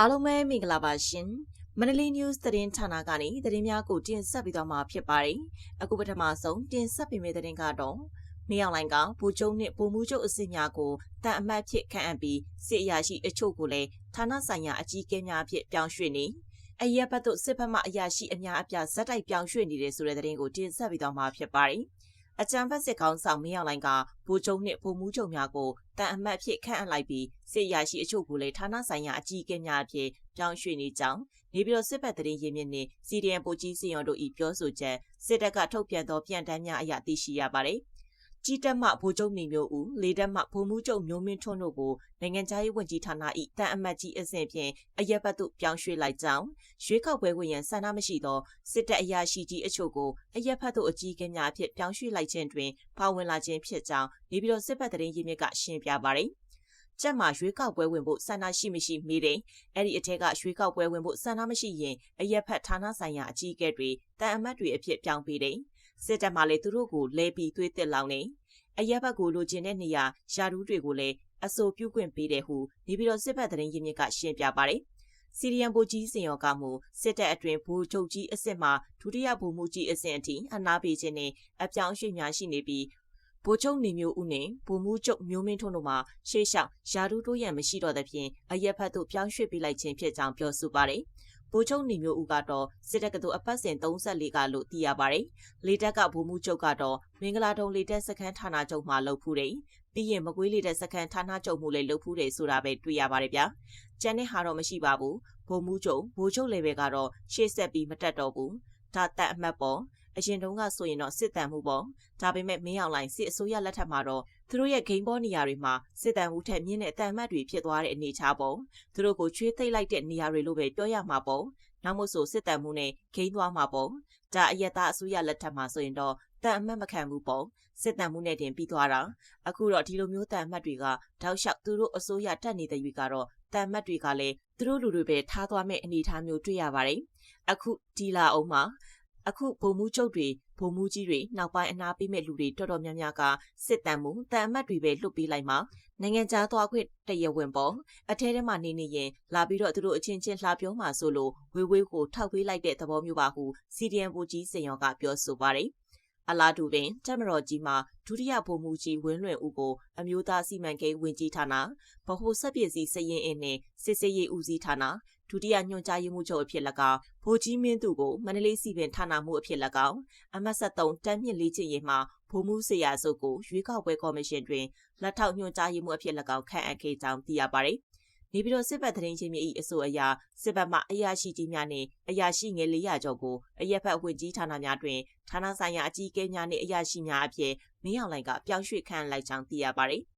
အားလုံးပဲမင်္ဂလာပါရှင်မန္တလေး news သတင်းဌာနကနေသတင်းများကိုတင်ဆက်ပေးသွားမှာဖြစ်ပါတယ်အခုပထမဆုံးတင်ဆက်ပေးမယ့်သတင်းကတော့မင်းအောင်လိုင်ကဘူကျုံနဲ့ပုံမှုချုပ်အစစ်များကိုတန်အမတ်ဖြစ်ခန့်အပ်ပြီးစစ်အရာရှိအချို့ကိုလည်းဌာနဆိုင်ရာအကြီးအကဲများအဖြစ်ပြောင်းရွှေ့နေအရက်ဘတ်တို့စစ်ဖက်မှအရာရှိအများအပြားဇက်တိုက်ပြောင်းရွှေ့နေတယ်ဆိုတဲ့သတင်းကိုတင်ဆက်ပေးသွားမှာဖြစ်ပါတယ် အကြံဖက်စစ်ကောင်ဆောင်မင်းအောင်လိုင်ကဘူကျုံနှင့်ပုံမှုချုပ်များကိုတန်အမတ်ဖြစ်ခန့်အပ်လိုက်ပြီးစစ်ရရှိအချို့ကိုလည်းဌာနဆိုင်ရာအကြီးအကဲများအဖြစ်ပြောင်းရွှေ့နေကြောင်းနေပြည်တော်စစ်ဘက်တရင်ရင်းမြစ်နှင့် CDN ပိုကြီးစီယွန်တို့၏ပြောဆိုချက်စစ်တပ်ကထုတ်ပြန်သောပြန်တမ်းများအရသိရှိရပါတယ်။ ကြီးတက်မှဗိုလ်ချုပ်နေမျိုးဦးလေတက်မှဗိုလ်မှူးချုပ်မျိုးမင်းထွန်းတို့ကိုနိုင်ငံခြားရေးဝန်ကြီးဌာန၏တန်အမတ်ကြီးအဆင့်ဖြင့်အရက်ပတ်သို့ပြောင်းရွှေ့လိုက်ကြောင်းရွေးကောက်ပွဲဝင်ရန်ဆန္ဒမရှိသောစစ်တပ်အရာရှိကြီးအချို့ကိုအရက်ဖတ်သို့အကြီးအကဲများအဖြစ်ပြောင်းရွှေ့လိုက်ခြင်းတွင်ပါဝင်လာခြင်းဖြစ်ကြောင်းနေပြည်တော်စစ်ဘက်တရင်ရင်းမြစ်ကရှင်းပြပါရယ်ကျက်မှာရွေးကောက်ပွဲဝင်ဖို့ဆန္ဒရှိမရှိမေးတယ်။အဲ့ဒီအထက်ကရွေးကောက်ပွဲဝင်ဖို့ဆန္ဒမရှိရင်အရက်ဖက်ဌာနဆိုင်ရာအကြီးအကဲတွေတန်အမတ်တွေအဖြစ်ပြောင်းပေးတယ်။ စစ်တပ်မှလည်းသူတို့ကိုလဲပြီးသွေးတစ်လောင်းနေအရက်ဘက်ကိုလိုချင်တဲ့နေရာယာဒူးတွေကိုလည်းအဆိုပြုခွင့်ပေးတယ်ဟုနေပြည်တော်စစ်ဘက်သတင်းရင်းမြစ်ကရှင်းပြပါတယ်။စီရီယံဗိုလ်ကြီးစင်ရောကမှုစစ်တပ်အတွင်ဗိုလ်ချုပ်ကြီးအစ်စ်မှဒုတိယဗိုလ်မှူးကြီးအဆင့်အထိအနာပေးခြင်းနဲ့အပြောင်းရွှေ့များရှိနေပြီးဗိုလ်ချုပ်နေမျိုးဦးနဲ့ဗိုလ်မှူးချုပ်မျိုးမင်းထွန်းတို့မှရှေ့လျှောက်ယာဒူးတိုးရန်မရှိတော့သဖြင့်အရက်ဖက်သို့ပြောင်းရွှေ့ပေးလိုက်ခြင်းဖြစ်ကြောင်းပြောဆိုပါတယ်။ ဗိုလ်ချုပ်နေမျိုးဦးကတော့စစ်တပ်ကတူအပတ်စဉ်34ကလို့သိရပါတယ်။လေတပ်ကဗိုလ်မှူးချုပ်ကတော့မင်္ဂလာတုံလေတပ်စခန်းဌာနချုပ်မှာလုပ်ဖူးတယ်။ပြီးရင်မကွေးလေတပ်စခန်းဌာနချုပ်မှုလည်းလုပ်ဖူးတယ်ဆိုတာပဲတွေ့ရပါတယ်ဗျာ။ကျန်တဲ့ဟာတော့မရှိပါဘူး။ဗိုလ်မှူးချုပ်ဗိုလ်ချုပ်လေဘယ်ကတော့ရှေ့ဆက်ပြီးမတက်တော့ဘူး။ဒါတက်အမှတ်ပေါ့ အရင်တုန်းကဆိုရင်တော့စစ်တမ်းမှုပေါ့ဒါပေမဲ့မင်းအောင်လိုင်စစ်အစိုးရလက်ထက်မှာတော့သူတို့ရဲ့ဂိမ်းဘောနေရာတွေမှာစစ်တမ်းမှုထက်မြင့်တဲ့တန်မတ်တွေဖြစ်သွားတဲ့အနေအထားပေါ့သူတို့ကိုချွေးသိမ့်လိုက်တဲ့နေရာတွေလို့ပဲပြောရမှာပေါ့နောက်မို့ဆိုစစ်တမ်းမှုနဲ့ဂိမ်းသွားမှာပေါ့ဒါအယက်သားအစိုးရလက်ထက်မှာဆိုရင်တော့တန်အမတ်မခံဘူးပေါ့စစ်တမ်းမှုနဲ့တင်ပြီးသွားတာအခုတော့ဒီလိုမျိုးတန်အမတ်တွေကတောက်လျှောက်သူတို့အစိုးရတက်နေတဲ့ရွေကတော့တန်အမတ်တွေကလည်းသူတို့လူတွေပဲထားသွားမဲ့အနေအထားမျိုးတွေ့ရပါတယ်အခုဒီလာအောင်မှာ အခုဗိုလ်မှူးချုပ်တွေဗိုလ်မှူးကြီးတွေနောက်ပိုင်းအနာပေးမဲ့လူတွေတော်တော်များများကစစ်တမ်းမှုတန်အမတ်တွေပဲလွတ်ပေးလိုက်မှာနိုင်ငံခြားသွားခွင့်တရဝင်ပေါ်အထဲထဲမှာနေနေရင်လာပြီးတော့သူတို့အချင်းချင်းလှပြောမှာဆိုလို့ဝေဝေးကိုထောက်ပေးလိုက်တဲ့သဘောမျိုးပါဟု CDN ဘူကြီးစင်ရောကပြောဆိုပါတယ်အလားတူပင်တက်မတော်ကြီးမှာဒုတိယဗိုလ်မှူးကြီးဝင်းလွင်ဦးကိုအမျိုးသားစီမံကိန်းဝင်ကြီးဌာနဗဟိုစက်ပစ္စည်းစရင်အင်းနဲ့စစ်စေးရေးဦးစီးဌာန ဒုတိယညွှန်ကြားရေးမှူးချုပ်အဖြစ်၎င်းဗိုလ်ကြီးမင်းသူကိုမန္တလေးစီပင်ဌာနမှူးအဖြစ်၎င်းအမတ်73တန်းမြင့်လေးချင်ရင်မှာဗိုလ်မှူးဆရာစုကိုရွေးကောက်ပွဲကော်မရှင်တွင်လက်ထောက်ညွှန်ကြားရေးမှူးအဖြစ်၎င်းခန့်အပ်ခဲ့ကြောင်းသိရပါတယ်။နေပြည်တော်စစ်ဘက်သတင်းချင်းမြစ်၏အဆိုအရစစ်ဘက်မှအရာရှိကြီးများနှင့်အရာရှိငယ်400ကျော်ကိုအရက်ဖက်ဝင်ကြီးဌာနများတွင်ဌာနဆိုင်ရာအကြီးအကဲများနှင့်အရာရှိများအဖြစ်မင်းအောင်လှိုင်ကပြောင်းရွှေ့ခန့်လိုက်ကြောင်းသိရပါတယ်။